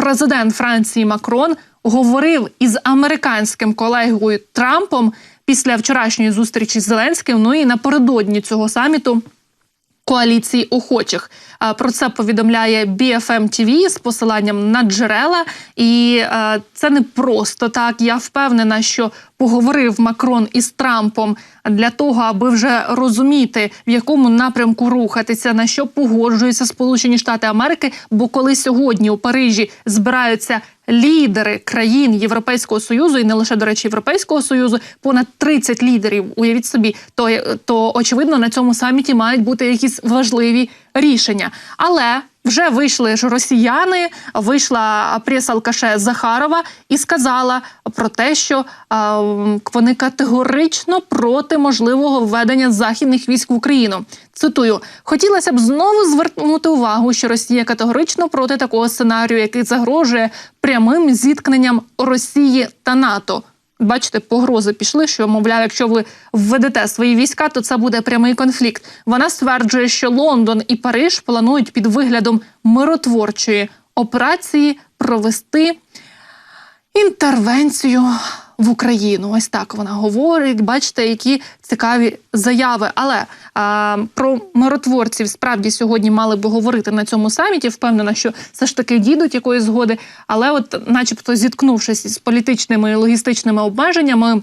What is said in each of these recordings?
президент Франції Макрон говорив із американським колегою Трампом після вчорашньої зустрічі з Зеленським. Ну і напередодні цього саміту коаліції охочих. Про це повідомляє BFM TV з посиланням на джерела. І е, це не просто так. Я впевнена, що поговорив Макрон із Трампом для того, аби вже розуміти, в якому напрямку рухатися, на що погоджуються Сполучені Штати Америки. Бо коли сьогодні у Парижі збираються лідери країн Європейського союзу, і не лише до речі, Європейського союзу, понад 30 лідерів. Уявіть собі, то, то очевидно на цьому саміті мають бути якісь важливі рішення. Але вже вийшли ж росіяни, вийшла прес-алкаше Захарова і сказала про те, що а, вони категорично проти можливого введення західних військ в Україну. Цитую, хотілося б знову звернути увагу, що Росія категорично проти такого сценарію, який загрожує прямим зіткненням Росії та НАТО. Бачите, погрози пішли, що мовляв, якщо ви введете свої війська, то це буде прямий конфлікт. Вона стверджує, що Лондон і Париж планують під виглядом миротворчої операції провести інтервенцію в Україну. Ось так вона говорить. Бачите, які цікаві заяви. Але а, про миротворців справді сьогодні мали би говорити на цьому саміті. Впевнена, що все ж таки дійдуть якоїсь згоди. Але, от, начебто, зіткнувшись із політичними і логістичними обмеженнями.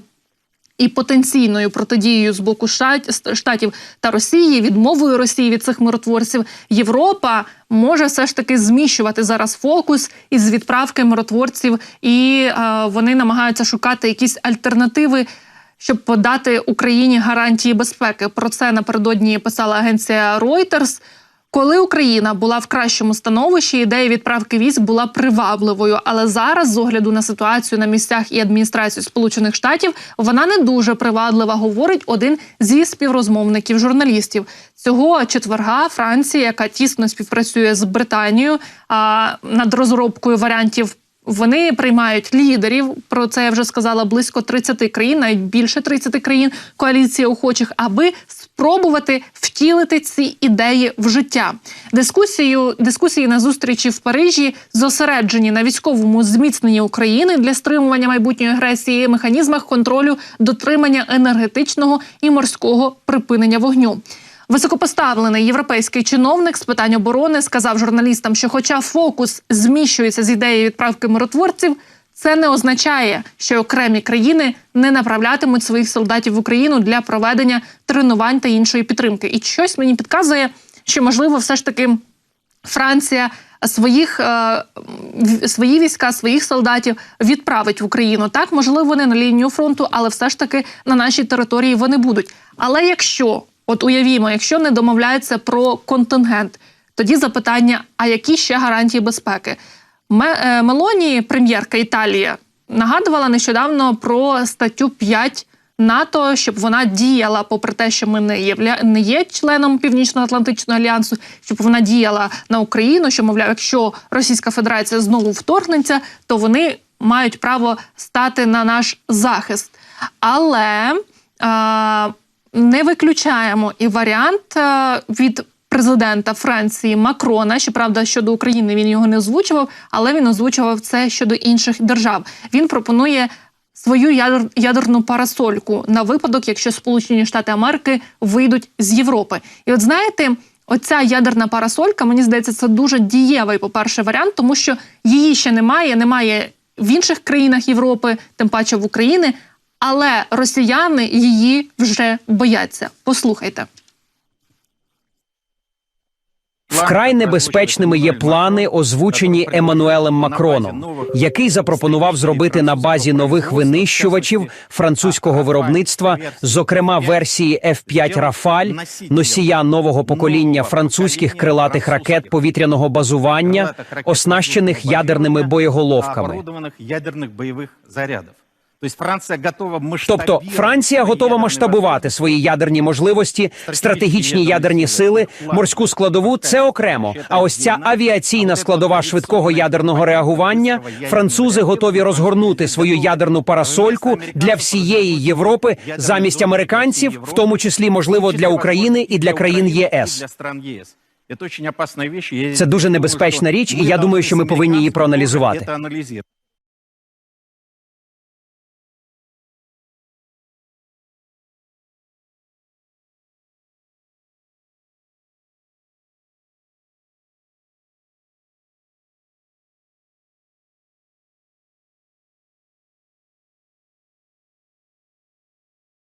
І потенційною протидією з боку Штат- штатів та Росії, відмовою Росії від цих миротворців, Європа може все ж таки зміщувати зараз фокус із відправки миротворців, і е, вони намагаються шукати якісь альтернативи, щоб подати Україні гарантії безпеки. Про це напередодні писала агенція Reuters. Коли Україна була в кращому становищі, ідея відправки військ була привабливою. Але зараз, з огляду на ситуацію на місцях і адміністрацію Сполучених Штатів, вона не дуже привадлива, говорить один зі співрозмовників журналістів. Цього четверга Франція, яка тісно співпрацює з Британією над розробкою варіантів. Вони приймають лідерів. Про це я вже сказала близько 30 країн, навіть більше 30 країн коаліції охочих, аби спробувати втілити ці ідеї в життя. Дискусію дискусії на зустрічі в Парижі зосереджені на військовому зміцненні України для стримування майбутньої агресії, механізмах контролю, дотримання енергетичного і морського припинення вогню. Високопоставлений європейський чиновник з питань оборони сказав журналістам, що, хоча фокус зміщується з ідеї відправки миротворців, це не означає, що окремі країни не направлятимуть своїх солдатів в Україну для проведення тренувань та іншої підтримки. І щось мені підказує, що можливо, все ж таки Франція своїх е, свої війська, своїх солдатів відправить в Україну. Так, можливо, не на лінію фронту, але все ж таки на нашій території вони будуть. Але якщо, от уявімо, якщо не домовляються про контингент, тоді запитання: а які ще гарантії безпеки? Е, Мелоні, прем'єрка Італії, нагадувала нещодавно про статтю 5 НАТО, щоб вона діяла, попри те, що ми не є, не є членом Північно-Атлантичного альянсу, щоб вона діяла на Україну, що мовляв, якщо Російська Федерація знову вторгнеться, то вони мають право стати на наш захист. Але а, не виключаємо і варіант від президента Франції Макрона. Щоправда, щодо України він його не озвучував, але він озвучував це щодо інших держав. Він пропонує свою ядер, ядерну парасольку на випадок, якщо Сполучені Штати Америки вийдуть з Європи. І от знаєте. Оця ядерна парасолька, мені здається, це дуже дієвий, по-перше, варіант, тому що її ще немає, немає в інших країнах Європи, тим паче в Україні, але росіяни її вже бояться. Послухайте. Вкрай небезпечними є плани, озвучені Еммануелем Макроном, який запропонував зробити на базі нових винищувачів французького виробництва, зокрема версії F-5 Рафаль, носія нового покоління французьких крилатих ракет повітряного базування, оснащених ядерними боєголовками. оборудованных ядерных боевых зарядов. То есть Франция готова Тобто масштабировать Франція свои готова ядерные масштабувати свої ядерні можливості, стратегічні ядерні сили, морську складову це окремо. А ось ця авіаційна складова швидкого ядерного реагування. Французи готові розгорнути свою ядерну парасольку для всієї Європи замість американців, в тому числі можливо для України і для країн ЄС. для стран ЕС. Это очень опасная вещь. Я Це дуже думаю, небезпечна что річ, і мы я думаю, що ми должны с повинні її американцами проаналізувати. это анализировать.